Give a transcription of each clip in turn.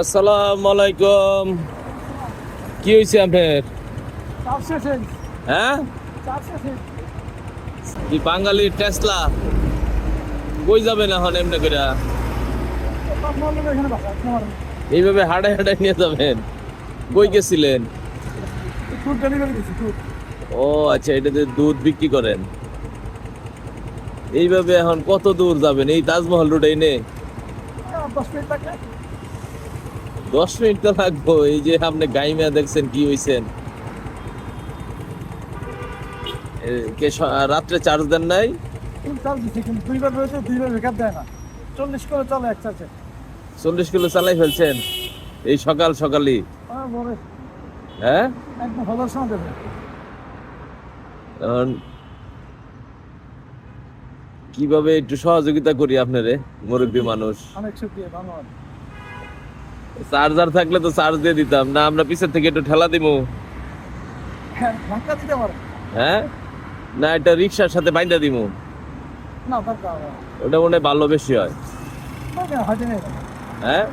আসসালামু আলাইকুম। কি হয়েছে আপনার? হ্যাঁ? কি বাঙালির টেসলা। কই যাবেন এখন এমনি করে? এইভাবে হাঁটাই হাঁটাই নিয়ে যাবেন? কই গেছিলেন? ও আচ্ছা এটাতে দুধ বিক্রি করেন। এইভাবে এখন কত দূর যাবেন? এই তাজমহল রোড নে। দশ মিনিট তো লাগবো এই যে আপনি গাইমিয়া দেখছেন কি হইছেন? এ, কে রাত্রে চার্জ দেন নাই? দুইবার রয়েছে দুইবার দেয় না। চল্লিশ করে চলে এক চার্জে চল্লিশ কিলো চালাই ফেলছেন? এই সকাল সকালই? হ্যাঁ? একদম সময় দেবে। কীভাবে একটু সহযোগিতা করি আপনারে মুরব্বী মানুষ? অনেক শুক্রিয়া ধন্যবাদ। চার্জার থাকলে তো চার্জ দিয়ে দিতাম। না আমরা পিছের থেকে একটু ঠেলা দিব হ্যাঁ হ্যাঁ? না এটা রিক্সার সাথে বাইন্দা দিব। ওটা মনে হয় ভালো বেশি হয়। হ্যাঁ?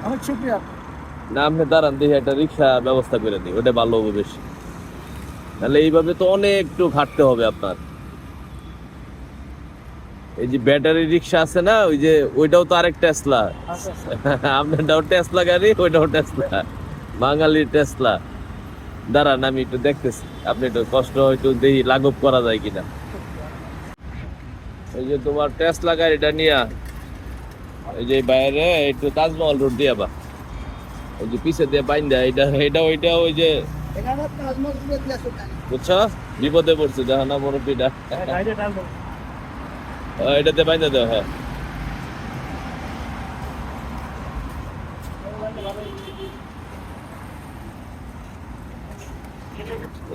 না আপনি দাঁড়ান দেখি একটা রিক্সা ব্যবস্থা করে দিই। ওটা ভালো হবে বেশি। তাহলে এইভাবে তো অনেক একটু ঘাটতে হবে আপনার। এই যে ব্যাটারি রিক্সা আছে না ওই যে ওইটাও তো আরেক টেসলা আপনারটাও টেসলা গাড়ি ওইটাও টেসলা বাঙালি টেসলা দাঁড়ান আমি একটু দেখতেছি। আপনি একটু কষ্ট হয়তো দেখি লাঘব করা যায় কিনা। এই যে তোমার টেসলা গাড়িটা নিয়া এই যে বাইরে একটু তাজমহল রোড দিয়া বা ওই যে পিছে দিয়ে বাইন দেয় এটা এটা ওইটা ওই যে বুঝছ? বিপদে পড়ছে দেখো না মুরব্বীটা এটাতে বাইন্দা দেওয়া হ্যাঁ।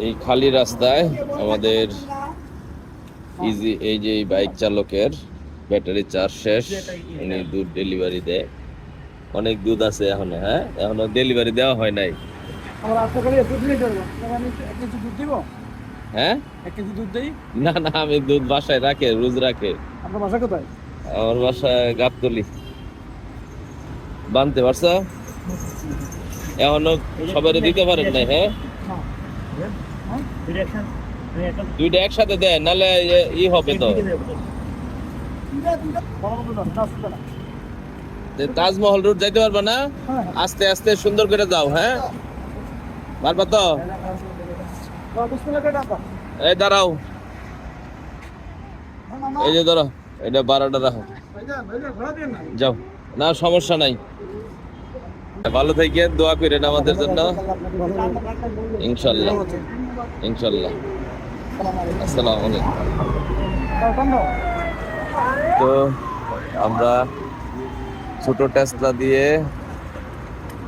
এই খালি রাস্তায় আমাদের ইজি এই যে বাইক চালকের ব্যাটারি চার্জ শেষ, উনি দুধ ডেলিভারি দেয়। অনেক দুধ আছে এখনও হ্যাঁ? এখনও ডেলিভারি দেওয়া হয় নাই। আমরা আস্তে করে দুধ নিয়ে চলবো আমি এক দুধ দিব? হ্যাঁ? এক কেজি দুধ দিই? না না আমি দুধ বাসায় রাখে রোজ রাখে। আপনার বাসা কোথায়? আমার বাসায় গাবতলি। বানতে পারছ? এখনও সবাই দিতে পারেন নাই হ্যাঁ? দুইটা একসাথে দেয় নালে ই হবে তো। তাজমহল রোড যাইতে পারবে না? আস্তে আস্তে সুন্দর করে যাও হ্যাঁ? পারবা তো? এই দাঁড়াও। এই যে ধরো, এটা বারোটা রাখো যাও। না, সমস্যা নাই। ভালো থেকে দোয়া করেন আমাদের জন্য। ইনশাল্লাহ। ইনশাল্লাহ। আসসালামু আলাইকুম। তো, আমরা ছোট টেসলা দিয়ে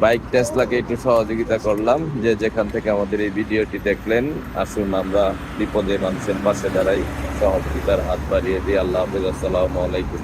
বাইক টেসলাকে একটু সহযোগিতা করলাম যে যেখান থেকে আমাদের এই ভিডিওটি দেখলেন, আসুন আমরা বিপদে মানুষের পাশে দাঁড়াই, সহযোগিতার হাত বাড়িয়ে দিই। আল্লাহ হাফিজ, আসসালামু আলাইকুম।